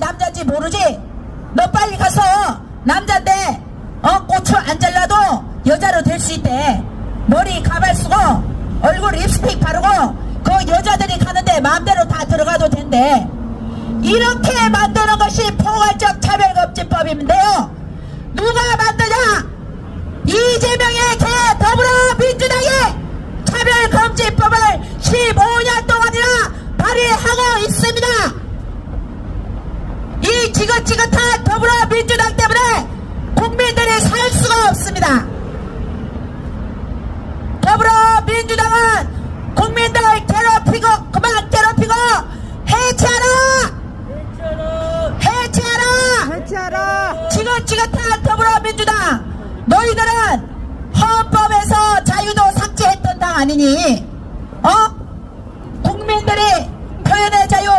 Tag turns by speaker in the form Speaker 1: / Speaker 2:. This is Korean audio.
Speaker 1: 남자인지 모르지? 너 빨리 가서 남잔데 어 고추 안 잘라도 여자로 될 수 있대. 머리 가발 쓰고 얼굴 립스틱 바르고 그 여자들이 가는데 마음대로 다 들어가도 된대. 이렇게 만드는 것이 포괄적 차별금지법인데요. 누가 만드냐? 이재명의 개 더불어민주당이 차별금지법을 15년 동안이나 발의하고 있습니다 이 지긋지긋한 더불어민주당 때문에 국민들이 살 수가 없습니다. 더불어민주당은 국민들 괴롭히고 그만 괴롭히고 해체하라! 해체하라!
Speaker 2: 해체하라!
Speaker 1: 지긋지긋한 더불어민주당 너희들은 헌법에서 자유도 삭제했던 당 아니니 어? 국민들이 표현의 자유